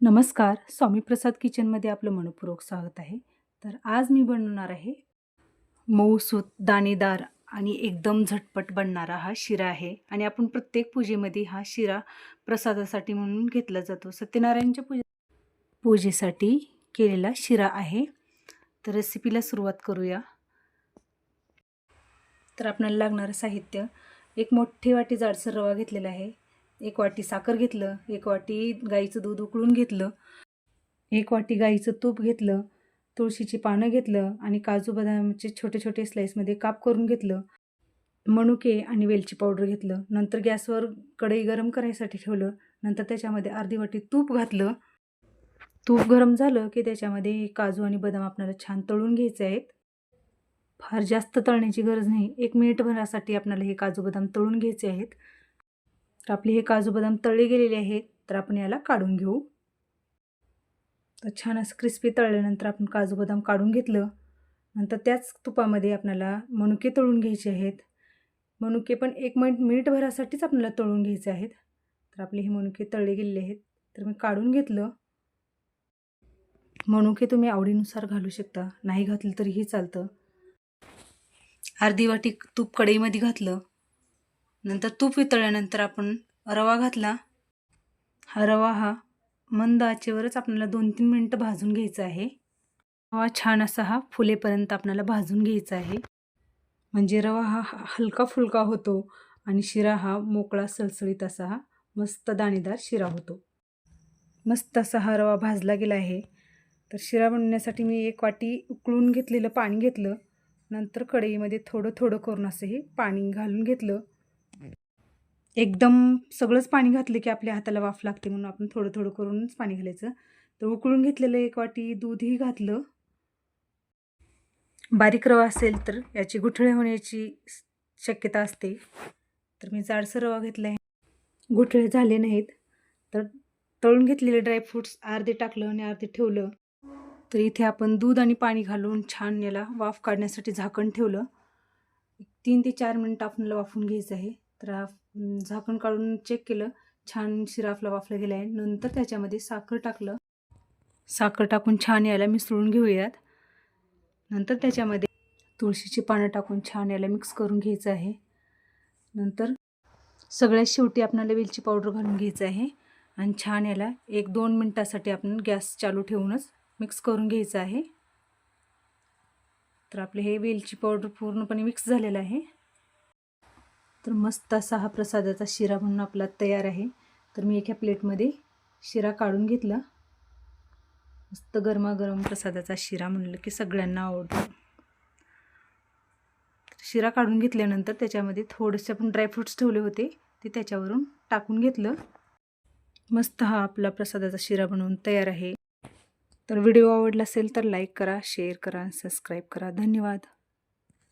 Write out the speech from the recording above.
नमस्कार स्वामी प्रसाद किचनमध्ये आपलं मनपूर्वक स्वागत आहे. तर आज मी बनवणार आहे मऊसूत दाणेदार आणि एकदम झटपट बनणारा हा शिरा आहे. आणि आपण प्रत्येक पूजेमध्ये हा शिरा प्रसादासाठी म्हणून घेतला जातो. सत्यनारायणच्या पूजे पूजेसाठी केलेला शिरा आहे. तर रेसिपीला सुरुवात करूया. तर आपल्याला लागणारं साहित्य एक मोठी वाटी जाडसर रवा घेतलेला आहे. एक वाटी साखर घेतलं एक वाटी गाईचं दूध उकळून घेतलं एक वाटी गाईचं तूप घेतलं तुळशीची पानं घेतलं आणि काजू बदामचे छोटे छोटे स्लाईसमध्ये काप करून घेतलं मनुके आणि वेलची पावडर घेतलं. नंतर गॅसवर कढई गरम करायसाठी ठेवलं. नंतर त्याच्यामध्ये अर्धी वाटी तूप घातलं. तूप गरम झालं की त्याच्यामध्ये काजू आणि बदाम आपल्याला छान तळून घ्यायचे आहेत. फार जास्त तळण्याची गरज नाही. एक मिनिटभरासाठी आपल्याला हे काजू बदाम तळून घ्यायचे आहेत. तर आपले हे काजू बदाम तळले गेलेले आहेत तर आपण याला काढून घेऊ. तर छान असं क्रिस्पी तळल्यानंतर आपण काजू बदाम काढून घेतलं. नंतर त्याच तुपामध्ये आपल्याला मनुके तळून घ्यायचे आहेत. मनुके पण एक मिनिट मिनिटभरासाठीच आपल्याला तळून घ्यायचे आहेत. तर आपले हे मनुके तळले गेलेले आहेत तर मी काढून घेतलं. मनुके तुम्ही आवडीनुसार घालू शकता नाही घातलं तरीही चालतं. अर्धी वाटी तूप कढईमध्ये घातलं. नंतर तूप वितळल्यानंतर आपण रवा घातला. हा रवा हा मंद आचेवरच आपल्याला दोन तीन मिनटं भाजून घ्यायचा आहे. रवा छान असा हा फुलेपर्यंत आपल्याला भाजून घ्यायचा आहे. म्हणजे रवा हा हलका फुलका होतो आणि शिरा हा मोकळा सळसळीत असा हा मस्त दाणेदार शिरा होतो. मस्त असा हा रवा भाजला गेला आहे. तर शिरा बनवण्यासाठी मी एक वाटी उकळून घेतलेलं पाणी घेतलं. नंतर कढईमध्ये थोडं थोडं करून असं हे पाणी घालून घेतलं. एकदम सगळंच पाणी घातलं की आपल्या हाताला वाफ लागते म्हणून आपण थोडं थोडं करूनच पाणी घालायचं. तर उकळून घेतलेलं एक वाटी दूधही घातलं. बारीक रवा असेल तर याची गुठळे होण्याची शक्यता असते. तर मी जाडसर रवा घेतला आहे गुठळे झाले नाहीत. तर तळून घेतलेले ड्रायफ्रूट्स अर्धे टाकलं आणि अर्धे ठेवलं. तर इथे आपण दूध आणि पाणी घालून छान याला वाफ काढण्यासाठी झाकण ठेवलं. तीन ते चार मिनटं आपल्याला वाफून घ्यायचं आहे. तर झाकण काढून चेक केलं. छान शिरा आपला वाफला गेला आहे नंतर त्याच्यामध्ये साखर टाकलं. साखर टाकून छान यायला मिसळून घेऊयात. नंतर त्याच्यामध्ये तुळशीची पानं टाकून छान याला मिक्स करून घ्यायचं आहे. नंतर सगळ्यात शेवटी आपल्याला वेलची पावडर घालून घ्यायचं आहे. आणि छान याला एक दोन मिनटासाठी आपण गॅस चालू ठेवूनच मिक्स करून घ्यायचं आहे. तर आपले हे वेलची पावडर पूर्णपणे मिक्स झालेलं आहे. तर मस्त असा हा प्रसादाचा शिरा म्हणून आपला तयार आहे. तर मी एका प्लेटमध्ये शिरा काढून घेतला. मस्त गरमागरम प्रसादाचा शिरा म्हणलं की सगळ्यांना आवडतो. शिरा काढून घेतल्यानंतर त्याच्यामध्ये थोडेसे आपण ड्रायफ्रूट्स ठेवले होते ते त्याच्यावरून टाकून घेतलं. मस्त हा आपला प्रसादाचा शिरा बनवून तयार आहे. तर व्हिडिओ आवडला असेल तर लाईक करा शेअर करा सबस्क्राईब करा. धन्यवाद.